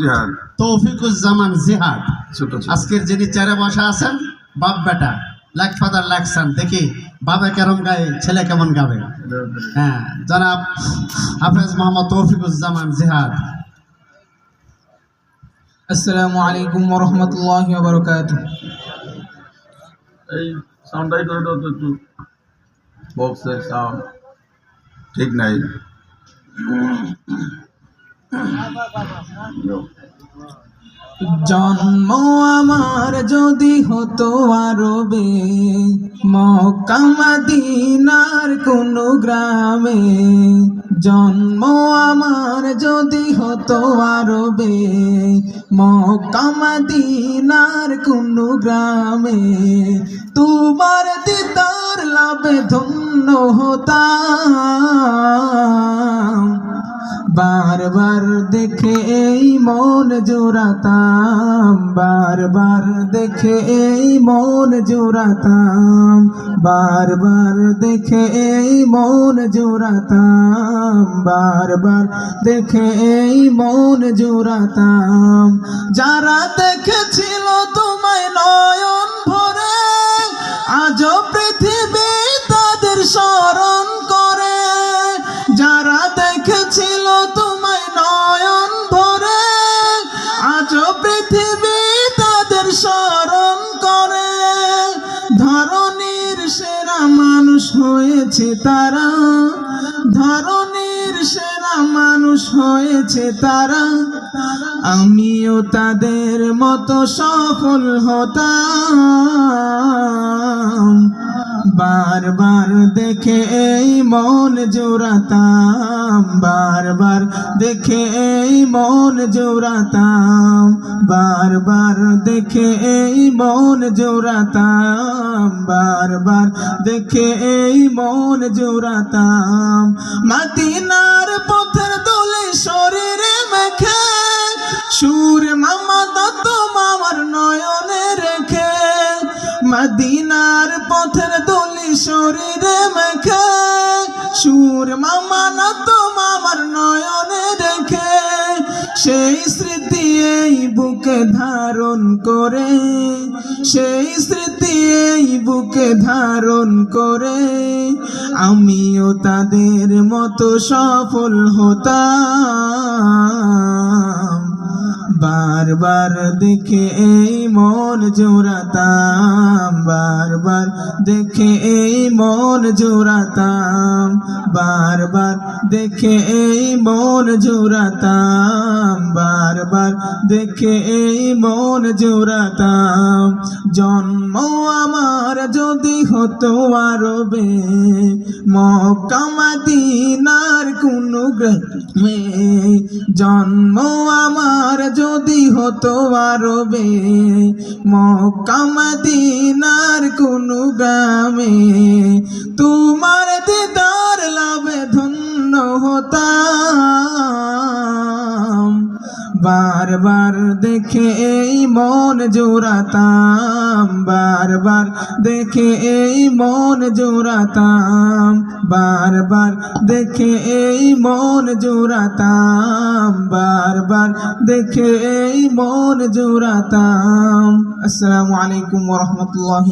জিহাদ। তৌফিকুজ্জামান জিহাদ। ছোট ছোট। আজকের যিনি চেয়ারে বসা আছেন বাপ বেটা লাখ ফাদার লাখসান দেখি বাবা কেমন গায়ে ছেলে কেমন গাবে? হ্যাঁ জনাব হাফেজ মোহাম্মদ তৌফিকুজ্জামান জিহাদ। আসসালামু আলাইকুম ওরহমতুল্লাহ বরকাত এই সাউন্ডটাই করে দাও তো একটু। বক্সের সাউন্ড ঠিক নাই। জন্ম আমার যদি হতো আরবে, মক্কা মদিনার কোন গ্রামে, জন্ম আমার যদি হতো আরবে, মক্কা মদিনার কোন গ্রামে, তোমার দিদার লাভে ধন্য হতাম। বারবার দেখে এই মন জোড়াতাম, বারবার দেখে এই মন জোড়াতাম, বারবার দেখে এই মন জোড়াতাম, বারবার দেখে এই মন জোড়াতাম। যারা দেখেছিল তোমায় নয়ন দেখেছিল তোমায় নয়ন ভরে। আজ পৃথিবী তাদের স্মরণ করে। ধরনীর সেরা মানুষ হয়েছে তারা। ধরনীর সেরা মানুষ হয়েছে তারা। আমিও তাদের মতো সফল হতাম। বারবার দেখে এই মন জোড়াতাম, বারবার দেখে এই মন জোড়াতাম, বারবার দেখে এই মন জোড়াতাম, বারবার দেখে এই মন জোড়াতাম। মাতিনার পথের দোলে শরীরে মেখে, সুর মামা দত্ত সুর মামা নত মামার নয়নে রেখে সেই স্মৃতি এই বুকে ধারণ করে, সেই স্মৃতি এই বুকে ধারণ করে। আমিও তাদের মতো সফল হতাম। বারবার দেখে এই মন জোড়াতাম, বারবার দেখে এই মন জোড়াতাম, বারবার দেখে এই মন জোড়াতাম, বারবার দেখে এই মন জোড়াতাম। জন্ম আমার যদি হতো আরবে, মক্কা মদিনার কোন গ্রামে, জন্ম আমার যদি হতো আরবে মক্কা মদিনার কোন গ্রামে তোমার দিদার বারবার দেখে এই মন জোড়াতাম, বারবার দেখে এই মন জোড়াতাম, বারবার দেখে এই মন জোড়াতাম, বারবার দেখে এই মন জোড়াতাম। আসসালামু আলাইকুম রহমতুল্লাহ।